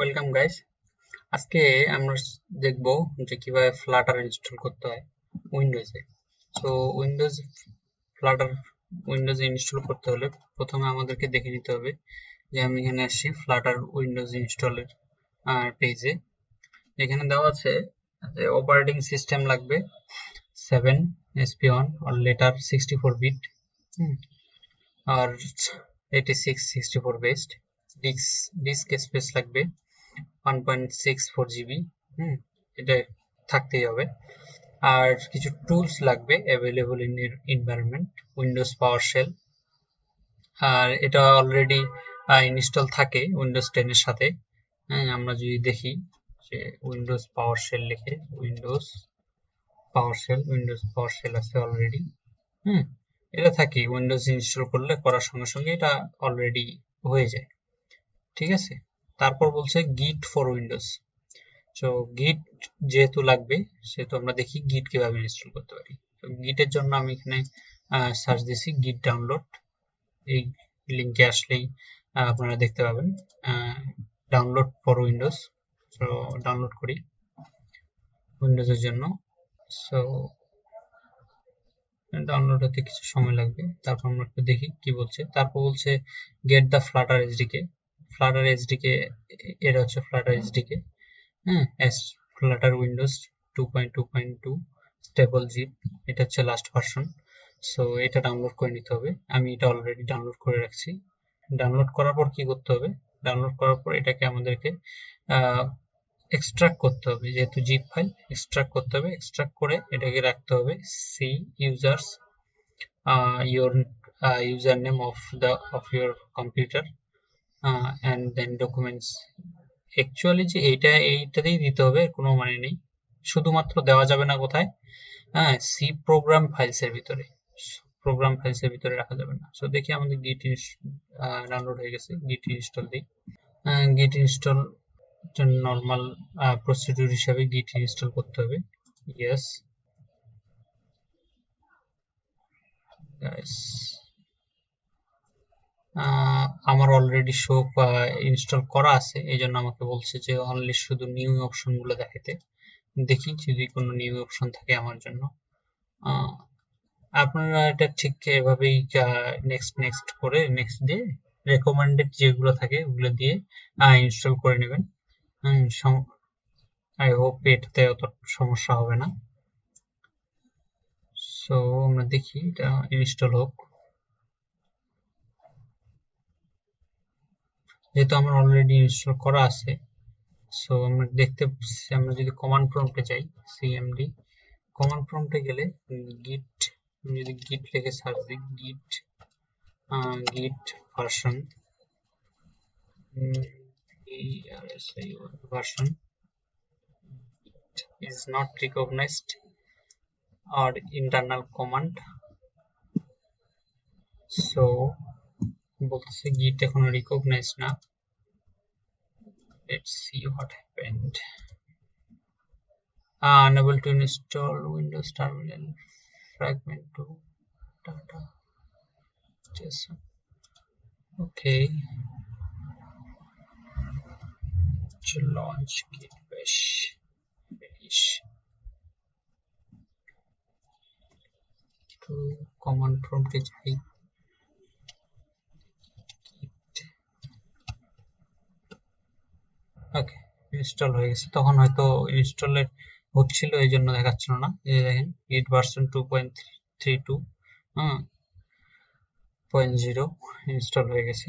Welcome guys আজকে আমরা দেখব যে কীভাবে ফ্লাটার ইনস্টল করতে হয় উইন্ডোজে সো উইন্ডোজ ফ্লাটার উইন্ডোজে ইনস্টল করতে হলে প্রথমে আমাদেরকে দেখে নিতে হবে যে আমি এখানে আসছি ফ্লাটার উইন্ডোজ ইনস্টলের পেজে এখানে দেওয়া আছে যে অপারেটিং সিস্টেম লাগবে সেভেন এসপি ওয়ান আর লেটার সিক্সটি ফোর বিট আর eighty six sixty four best disk disk space লাগবে one point six four GB hmm, এটা থাকতেই হবে। আর কিছু টুলস লাগবে available in environment Windows PowerShell আর এটা অলরেডি ইনস্টল থাকে উইন্ডোজ টেনের সাথে। হ্যাঁ আমরা যদি দেখি যে উইন্ডোজ পাওয়ার শেল লিখে Windows PowerShell Windows PowerShell আছে অলরেডি হুম, এটা থাকে উইন্ডোজ ইনস্টল করলে করার সঙ্গে সঙ্গে এটা অলরেডি হয়ে যায়। ঠিক আছে? তারপর বলছে গিট ফর উইন্ডোজ সো গিট যেহেতু লাগবে, সেহেতু আমরা দেখি গিট কীভাবে ইনস্টল করতে পারি। তো গিটের জন্য আমি এখানে সার্চ দিছি গিট ডাউনলোড এই লিঙ্কে আসলেই আপনারা দেখতে পাবেন। Download for Windows so download করি উইন্ডোজের জন্য। সো ডাউনলোড হতে কিছু সময় লাগবে। তারপর আমরা একটু দেখি কি বলছে। তারপর বলছে get the Flutter SDK Flutter SDK এটা হচ্ছে ফ্লাটার এসডিকে হ্যাঁ? Flutter Windows two point two point two stable zip এটা হচ্ছে লাস্ট ভার্সন সো এটা ডাউনলোড করে নিতে হবে। আমি এটা অলরেডি ডাউনলোড করে রাখছি। ডাউনলোড করার পর কি করতে হবে? ডাউনলোড করার পর এটাকে আমাদেরকে এক্সট্রাক্ট করতে হবে, যেহেতু জিপ ফাইল এক্সট্রাক্ট করতে হবে। এক্সট্রাক্ট করে এটাকে রাখতে হবে। C users your user name of the of your computer and then documents actually যে এইটা, এইটাতেই দিতে হবে, কোনো মানে নেই। শুধুমাত্র দেওয়া যাবে না কোথায়? হ্যাঁ সি প্রোগ্রাম ফাইলসের ভিতরে। প্রোগ্রাম ফাইলসের ভিতরে রাখা যাবে না। সো দেখি আমাদের গিট ডাউনলোড হয়ে গেছে। গিট ইনস্টল দিই। গিট ইনস্টল নর্মাল প্রসিডিউর হিসাবে গিট ইনস্টল করতে হবে। ইয়েস গাইস আমার অলরেডি শো ইনস্টল করা আছে। এই জন্য আমাকে বলছে যে অনলি শুধু নিউ অপশনগুলো দেখাতে দেখি যদি কোনো নিউ অপশন থাকে আমার জন্য। আপনারা এটা ঠিক এভাবেই নেক্সট নেক্সট করে নেক্সট দিয়ে রেকমেন্ডেড যেগুলো থাকে ওগুলো দিয়ে ইনস্টল করে নেবেন। আই হোপ এটাতে অত সমস্যা হবে না। সো আমরা দেখি এটা ইনস্টল হোক। যেহেতু আমার অলরেডি ইনস্টল করা আছে সো আমরা দেখতে, আমরা যদি কমান্ড প্রম্পটে যাই সিএমডি কমান্ড প্রম্পটে গেলে গিট যদি গিট লিখে সার্চ দিই git git version version is not recognized, or internal command, so বলতেছে গিট এখনও রিকগনাইজ না let's see what happened uh, unable to install windows terminal fragment to data json okay to launch git bash finish to command prompt এ যাই ওকে install হয়ে গেছে, তখন হয়তো ইনস্টলের হচ্ছিল, এই জন্য দেখাচ্ছিল না। এই যে দেখেন git version two point three two হ্যাঁ পয়েন্ট জিরো ইনস্টল হয়ে গেছে।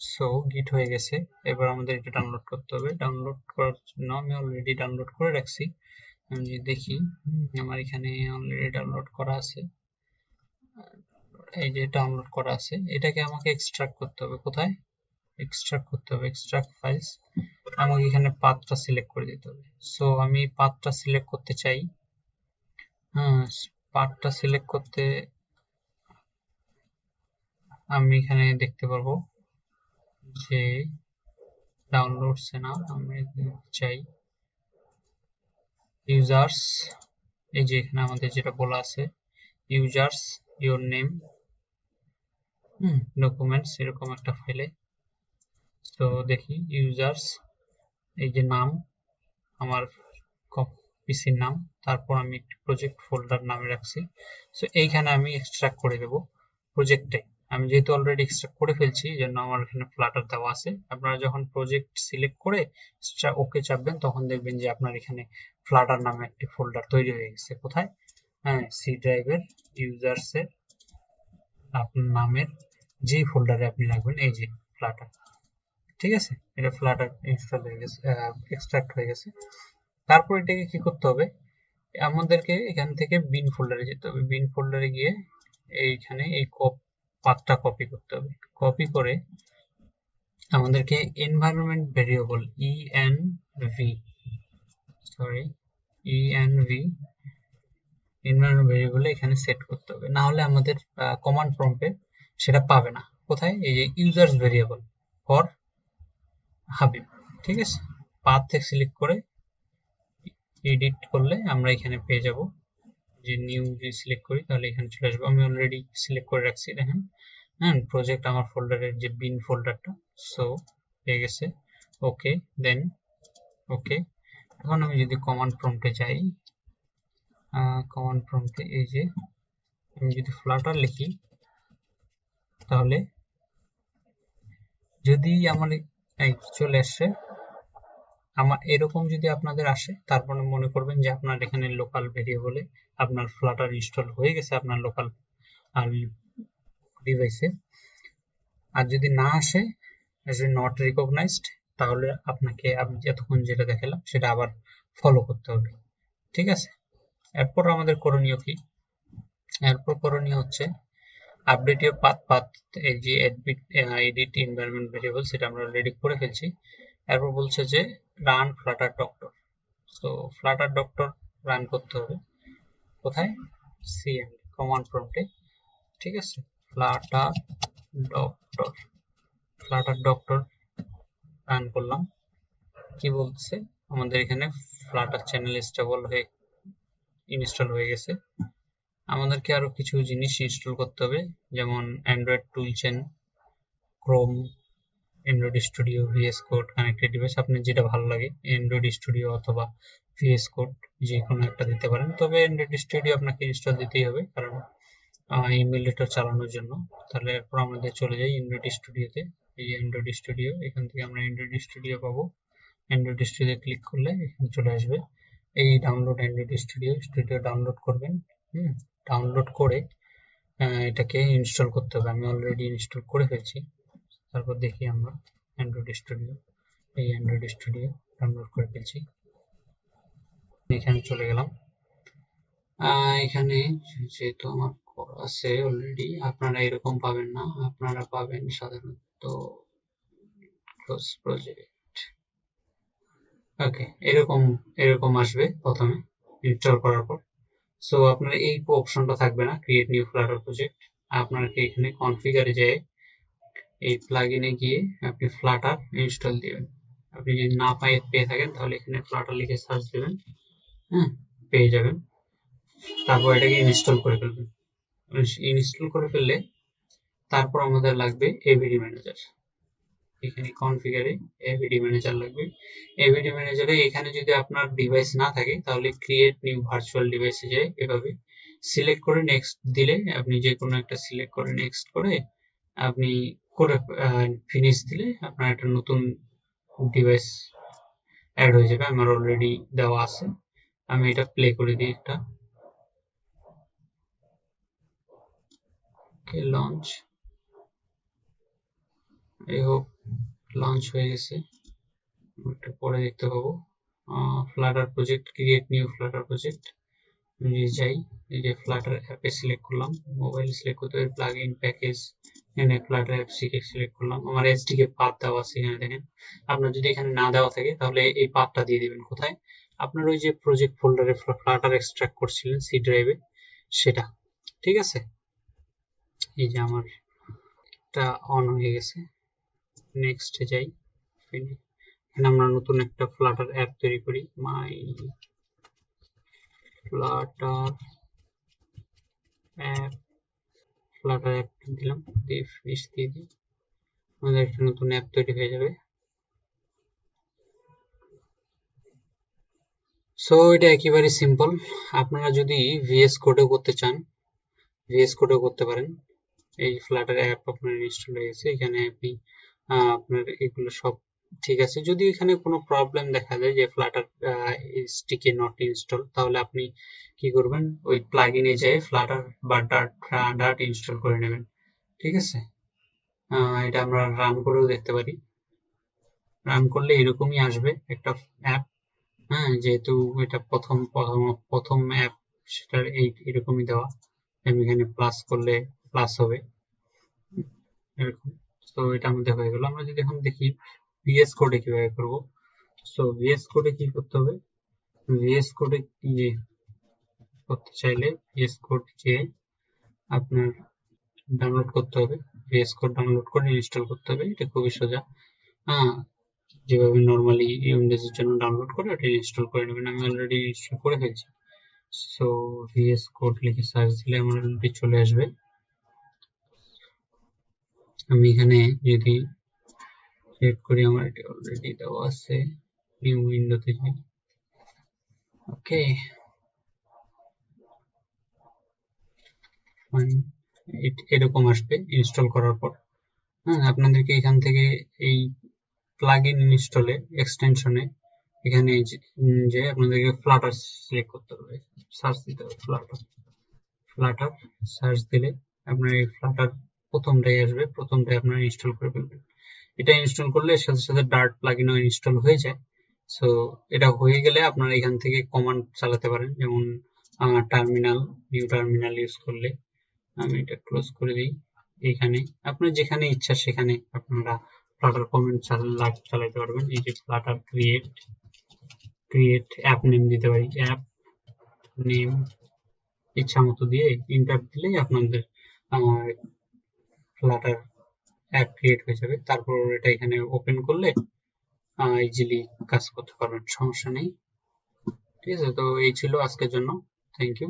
সো গিট হয়ে গেছে। এবার আমাদের এটা ডাউনলোড করতে হবে। ডাউনলোড করার জন্য আমি অলরেডি ডাউনলোড করে রাখছি। আমি দেখি আমার এখানে অলরেডি ডাউনলোড করা আছে। এই যে ডাউনলোড করা আছে, এটাকে আমাকে এক্সট্রাক্ট করতে হবে। কোথায়? এক্সট্রাক্ট করতে হবে এক্সট্রাক্ট ফাইলস আমাকে এখানে পাথটা সিলেক্ট করে দিতে হবে। সো আমি পাথটা সিলেক্ট করতে চাই। হ্যাঁ পাথটা সিলেক্ট করতে আমি এখানে দেখতে পারব যে ডাউনলোডস না, আমি চাই ইউজার্স এই যে এখানে আমাদের যেটা বলা আছে ইউজার্স ইউর নেম ডকুমেন্টস এরকম একটা ফাইলে তো দেখি ইউজার্স এই যে নাম, আমার পিসির নাম, তারপর আমি একটি প্রজেক্ট ফোল্ডার নামে রাখছি। সো এইখানে আমি এক্সট্রাক্ট করে দেব প্রজেক্টে আমি যেহেতু অলরেডি এক্সট্রাক্ট করে ফেলছি জন্য আমার এখানে ফ্লাটার দেওয়া আছে। আপনারা যখন প্রজেক্ট সিলেক্ট করে ওকে চাপবেন, তখন দেখবেন যে আপনার এখানে ফ্লাটার নামে একটি ফোল্ডার তৈরি হয়ে গেছে। কোথায়? হ্যাঁ সি ড্রাইভের ইউজার্সের আপনার নামের যে ফোল্ডারে আপনি রাখবেন এই যে ফ্লাটার ঠিক আছে? এটা ফ্লাটার ইনস্টল হয়ে গেছে এক্সট্রাক্ট হয়ে গেছে। তারপর এটাকে কি করতে হবে? আমাদেরকে এখান থেকে বিন ফোল্ডারে যেতে হবে। বিন ফোল্ডারে গিয়ে এইখানে এই কপ পাথটা কপি করতে হবে। কপি করে আমাদেরকে environment variable E N V sorry E N V environment ভেরিয়েবলে এখানে সেট করতে হবে। না হলে আমাদের কমান্ড প্রম্পটে সেটা পাবে না। কোথায়? এই যে ইউজার্স ভেরিয়েবল ফর হাবিব ঠিক আছে? পাথ থেকে সিলেক্ট করে এডিট করলে আমরা এখানে পেয়ে যাব। যে নিউ যদি সিলেক্ট করি তাহলে এখানে চলে আসবে। আমি অলরেডি সিলেক্ট করে রাখছি, দেখেন। হ্যাঁ প্রজেক্ট আমার ফোল্ডারের যে বিন ফোল্ডারটা সো পেয়ে গেছে। ওকে দেন ওকে এখন আমি যদি কমান্ড প্রম্পটে যাই কমান্ড প্রম্পটে এই যে আমি যদি ফ্লাটার লিখি, তাহলে যদি আমার চলে আসে আমার এরকম যদি আপনাদের আসে, তারপরে মনে করবেন যে আপনার এখানে লোকাল ভেরিয়েবলে আপনার ফ্লাটার ইনস্টল হয়ে গেছে, আপনার লোকাল ডিভাইসে আর যদি না আসে নট রিকগনাইজড তাহলে আপনাকে আমি এতক্ষণ যেটা দেখালাম, সেটা আবার ফলো করতে হবে। ঠিক আছে? এরপর আমাদের করণীয় কি? এরপর করণীয় হচ্ছে আপডেট ইউর পাথ পাথ এই যে এডিট এনভায়রনমেন্ট ভেরিয়েবল সেটা আমরা অলরেডি করে ফেলছি। এরপর বলছে যে run Flutter doctor so Flutter doctor run করতে হবে। কোথায়? সিএম কমান্ড প্রম্পটে ঠিক আছে? Flutter doctor Flutter doctor run করলাম। কি বলছে? আমাদের এখানে ফ্লাটার চ্যানেল স্টেবল হয়ে ইনস্টল হয়ে গেছে। আমাদেরকে আরও কিছু জিনিস ইনস্টল করতে হবে, যেমন Android tool chain Chrome Android studio VS code connected device আপনার যেটা ভালো লাগে অ্যান্ড্রয়েড স্টুডিও অথবা ভিএস কোড যে কোনো একটা দিতে পারেন। তবে অ্যান্ড্রয়েড স্টুডিও আপনাকে ইনস্টল দিতেই হবে, কারণ ইমেলেটার চালানোর জন্য। তাহলে এরপর আমাদের চলে যাই অ্যান্ড্রয়েড স্টুডিওতে এই অ্যান্ড্রয়েড স্টুডিও এখান থেকে আমরা অ্যান্ড্রয়েড স্টুডিও পাবো। অ্যান্ড্রয়েড স্টুডিও ক্লিক করলে এখানে চলে আসবে। এই download Android studio studio download করবেন, হুম? ডাউনলোড করে এটাকে ইনস্টল করতে হবে। আমি অলরেডি ইনস্টল করে ফেলছি। তারপর দেখি আমরা অ্যান্ড্রয়েড স্টুডিও এই অ্যান্ড্রয়েড স্টুডিও ডাউনলোড করে ফেলছি। এখানে চলে গেলাম। এখানে যেহেতু আমার আছে অলরেডি আপনারা এরকম পাবেন না। আপনারা পাবেন সাধারণত ক্লোজ প্রজেক্ট ওকে এরকম এরকম আসবে প্রথমে ইনস্টল করার পর। সো আপনার এই অপশনটা থাকবে না ক্রিয়েট নিউ ফ্লাটার প্রজেক্ট আপনাকে এখানে কনফিগারে যেয়ে এই প্লাগইনে গিয়ে আপনি ফ্লাটার ইনস্টল দিবেন। আপনি যদি না পাই পেয়ে থাকেন, তাহলে এখানে ফ্লাটার লিখে সার্চ দিবেন। হ্যাঁ পেয়ে যাবেন। তারপর এটাকে ইনস্টল করে ফেলবেন। ইনস্টল করে ফেললে তারপর আমাদের লাগবে এভিডি ম্যানেজার এখানে কনফিগারে এভিডি ম্যানেজার লাগবে। এভিডি ম্যানেজারে এখানে যদি আপনার ডিভাইস না থাকে, তাহলে ক্রিয়েট নিউ ভার্চুয়াল ডিভাইসে যায় এভাবে। সিলেক্ট করে নেক্সট দিলে আপনি যে কোনো একটা সিলেক্ট করে নেক্সট করে আপনি করে ফিনিশ দিলে আপনার একটা নতুন ডিভাইস অ্যাড হয়ে যাবে। আমার অলরেডি দেওয়া আছে। আমি এটা প্লে করে দিই একটা। লঞ্চ এই হোক লঞ্চ হয়ে গেছে। একটু পরে দেখতে পাবো। Flutter project create new Flutter project আমি যাই, এই যে ফ্লাটার অ্যাপে সিলেক্ট করলাম মোবাইল সিলেক্ট করতে হবে প্লাগ ইন প্যাকেজ এখানে ফ্লাটার অ্যাপ সিলেক্ট করলাম। আমার এসডিকে পাথ দেওয়া আছে এখানে দেখেন। আপনার যদি এখানে না দেওয়া থাকে, তাহলে এই পাথটা দিয়ে দিবেন। কোথায়? আপনার ওই যে প্রজেক্ট ফোল্ডারে ফ্লাটার এক্সট্রাক্ট করছিলেন সি ড্রাইভে সেটা। ঠিক আছে? এই যে আমার এটা অন হয়ে গেছে। নেক্সটে যাই। এখানে আমরা নতুন একটা ফ্লাটার অ্যাপ তৈরি করি। My Flutter app Flutter app দিলাম, দিয়ে ফিনিশ দিয়ে দিই। আমাদের একটা নতুন অ্যাপ তৈরি হয়ে যাবে। সো এটা একেবারে সিম্পল আপনারা যদি ভিএস কোডেও করতে চান ভিএস কোডেও করতে পারেন। এই ফ্লাটার অ্যাপ আপনার ইনস্টল হয়ে গেছে। এখানে আপনি আপনার এগুলো সব ঠিক আছে। যদি এখানে কোনো প্রবলেম দেখা যায় যে ফ্লাটার স্টিকে নট ইনস্টল তাহলে আপনি কি করবেন? ওই প্লাগ প্লাগইনে যেয়ে ফ্লাটার বা ডার্ট ডার্ট ইনস্টল করে নেবেন। ঠিক আছে? এটা আমরা রান করেও দেখতে পারি। রান করলে এরকমই আসবে একটা অ্যাপ হ্যাঁ যেহেতু এটা প্রথম প্রথম প্রথম অ্যাপ সেটার এই, এরকমই দেওয়া। আমি এখানে প্লাস করলে প্লাস হবে। এরকম। তো এটা আমাদের হয়ে গেল। আমরা যদি এখন দেখি ভিএস কোডে কীভাবে করব সো ভিএস কোডে কি করতে হবে? ভিএস কোডে কি করতে চাইলে ভিএস কোড যে আপনার ডাউনলোড করতে হবে। ভিএস কোড ডাউনলোড করে ইনস্টল করতে হবে। এটা খুবই সোজা। হ্যাঁ যেভাবে নর্মালি উইন্ডোজের জন্য ডাউনলোড করে ওটা ইনস্টল করে নেবেন। আমি অলরেডি ইনস্টল করে ফেলছি। সো ভিএস কোড লিখে সার্চ দিলে আমার চলে আসবে। আমি এখানে যদি সেট করি, আমার এটি অলরেডি দেওয়া আছে নিউ উইন্ডোতে যাই ওকে এরকম আসবে ইনস্টল করার পর। হ্যাঁ আপনাদেরকে এখান থেকে এই প্লাগ ইন ইনস্টলে এক্সটেনশনে এখানে যে আপনাদেরকে ফ্লাটার সিলেক্ট করতে হবে। সার্চ দিতে হবে ফ্লাটার ফ্লাটার সার্চ দিলে আপনার এই ফ্লাটার প্রথমটাই আসবে প্রথমটাই আপনারা ইনস্টল করে ফেলবেন। এটা ইনস্টল করলে সাথে সাথে ডার্ট প্লাগইনও ইনস্টল হয়ে যায়। সো এটা হয়ে গেলে আপনারা এখান থেকে কমান্ড চালাতে পারেন, যেমন টার্মিনাল নিউ টার্মিনাল ইউজ করলে। আমি এটা ক্লোজ করে দিই এখানে। আপনার যেখানে ইচ্ছা সেখানে আপনারা ফ্লাটার কমেন্ট চালাতে পারবেন। এই যে Flutter create create app name দিতে পারি। অ্যাপ নেম ইচ্ছা মতো দিয়ে ইন্টার দিলেই আপনাদের ফ্লাটার অ্যাপ ক্রিয়েট হয়ে যাবে। তারপর এটা এখানে ওপেন করলে ইজিলি কাজ করতে পারবেন, সমস্যা নেই। ঠিক আছে, তো এই ছিল আজকের জন্য। Thank you